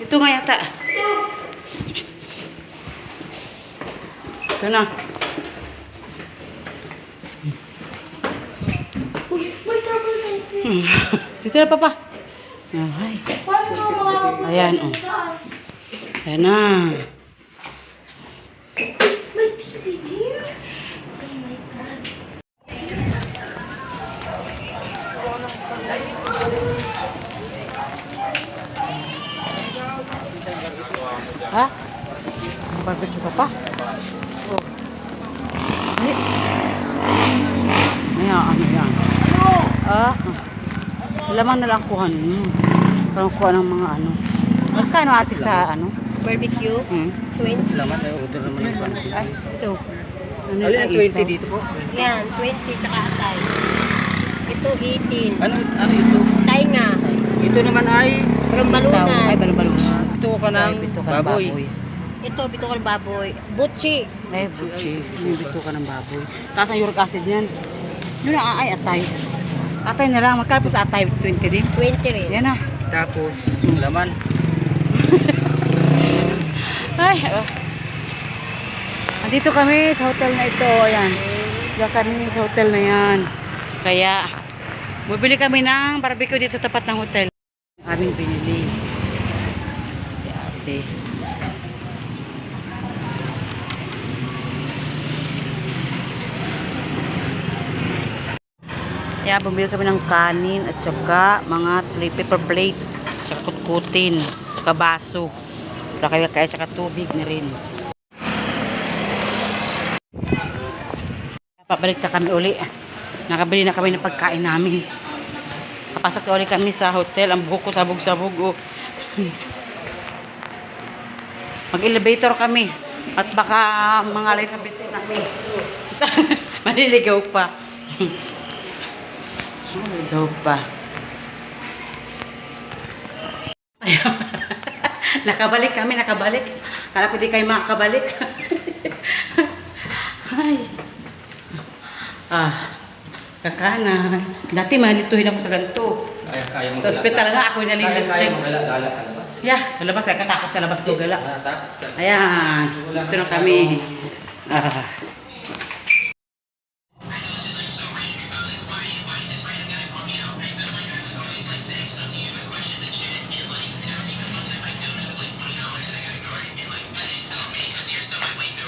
Ito nga yata. Ito na. Hmm. Dito na, Papa. Ay. Paano ka makakapunta Ayan, oh. Ayan na. Ha? Ang barbecue, Papa? Oh. Ay. Ayan, ano yan? Ah. Lamang na lang kuha ninyo. Parang kuha ng mga ano. Magkano ate sa ano? Barbecue, Hmm? 20. Laman, may order naman yung pan. Ay, ito. Ano Ano yung yung isa? 20 dito po? Yan, 20 tsaka atay. Ito 18. Ano, ano ito? Tainga. Ito naman ay Isaw. From Ay, Balunan. balon-balon. ito ka ng Ay, bito ka ng baboy. baboy. Ito, bitokol baboy. Butchi. Ay, butchi. May bito ka ng baboy. Tapos ang uric acid niyan. Yun ang ay, atay. Atay na lang. Magkano po sa atay? 20 din? 20 rin. Yan na. Tapos, laman. Ay, oh. Andito kami sa hotel na ito. Ayan. Diyan kami sa hotel na yan. Kaya, bumili kami ng barbecue dito sa tapat ng hotel. Aming binili. Si ate. Kaya bumili kami ng kanin at saka mga three paper plate. Saka kutkutin. Saka baso. Saka kaya saka tubig na rin. Papalik na kami uli. Nakabili na kami ng pagkain namin. Papasok na uli kami sa hotel. Ang buhok ko sabog-sabog. Oh. Mag-elevator kami. At baka mga na bitin namin. Maniligaw pa. Maniligaw pa. Nakabalik kami, nakabalik. Kala ko di kayo makakabalik. Ay. Ah, kakanan. Dati malituhin ako sa ganito. Kaya, kaya mo Sa ospital nga ako Kaya, nalilito. kaya mo gala, gala sa labas. Yeah, sa labas. Kaya katakot sa labas ko gala. Ah, Ayan. Ito na kami. Ah.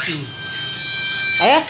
Hmm. Ayos.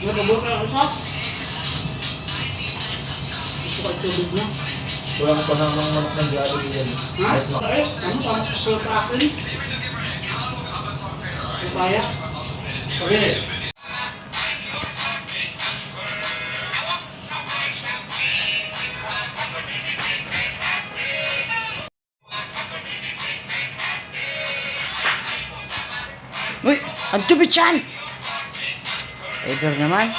dito yung wallet. Wala ko pa namang manok ng gado yan. Ayos na. Kaya? Okay. Uy, ang tubig dyan! Ever naman.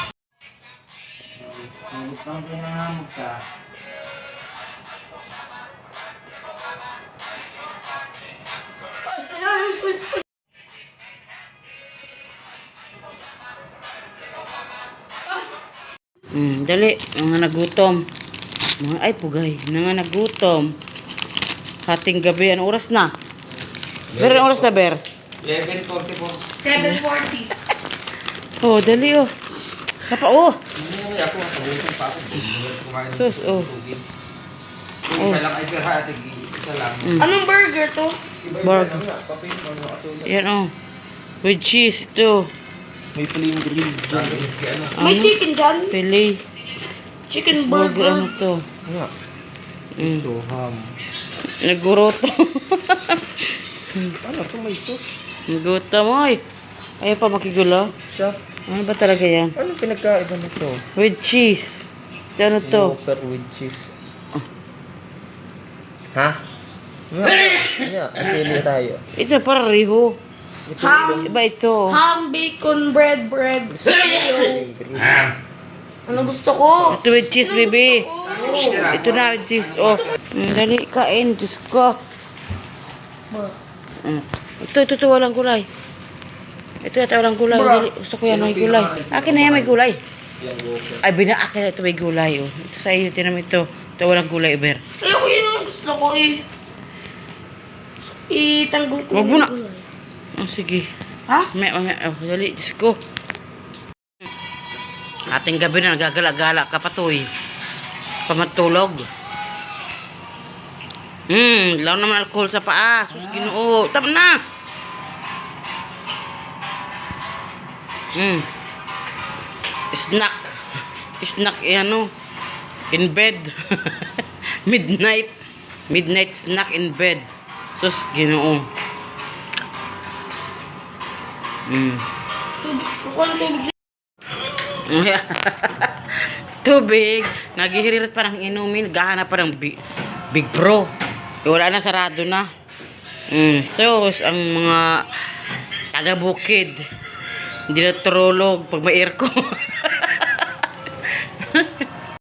Hmm, dali. Mga nagutom. Mga, ay, pugay. Mga nagutom. Hating gabi. Anong oras na? Ber, anong oras na, Ber? 11.44. 740. Oh, dali oh. Napa, oh. Sus, oh. Oh. Anong burger to? Burger. ano. Yan oh. With cheese ito. May plain green dyan. Ano? May Ano? chicken dyan. Pili. Chicken Burger ano burger. to. Ano? Ito, ham. Naguroto. Ano? Ito may sauce. Nagutom oy. Ayaw pa makigulo. Siya. Ano ba talaga yan? Ano pinagkaiba nito? With cheese. Ano to? Whopper with cheese. Ha? Yeah, pili tayo. Ito para riho. Ito Ham. Iba ito. Ham, bacon, bread, bread. ano gusto ko? Ito with cheese, baby. Ito na with cheese. Oh. Mm, dali, kain. Diyos ko. Mm. Ito, ito, ito, walang gulay. Ito, ito, walang gulay. Gusto ko yan, may gulay. Akin na yan, may gulay. Ay, bina, akin ito, may gulay. Oh. Ito sa iyo, tinan mo ito. Ito, walang gulay, Ber. Ayoko yun ang gusto ko eh. Itanggol ko. Wag mo na. Oh, sige. Ha? May, may, oh, dali, Diyos ko. Ating gabi na, nagagala-gala ka pa to eh. Pamatulog. Hmm, law naman alcohol sa paa. Sus, ginoo. Tama na. Hmm. Snack. Snack, eh, ano. In bed. Midnight. Midnight snack in bed. Sus, ginoo. Hmm. Tubig. Naghihiririt pa ng inumin. Naghahanap pa ng big, big bro. Wala na, sarado na. Mm. So, ang mga taga-bukid, hindi na turulog pag may aircon.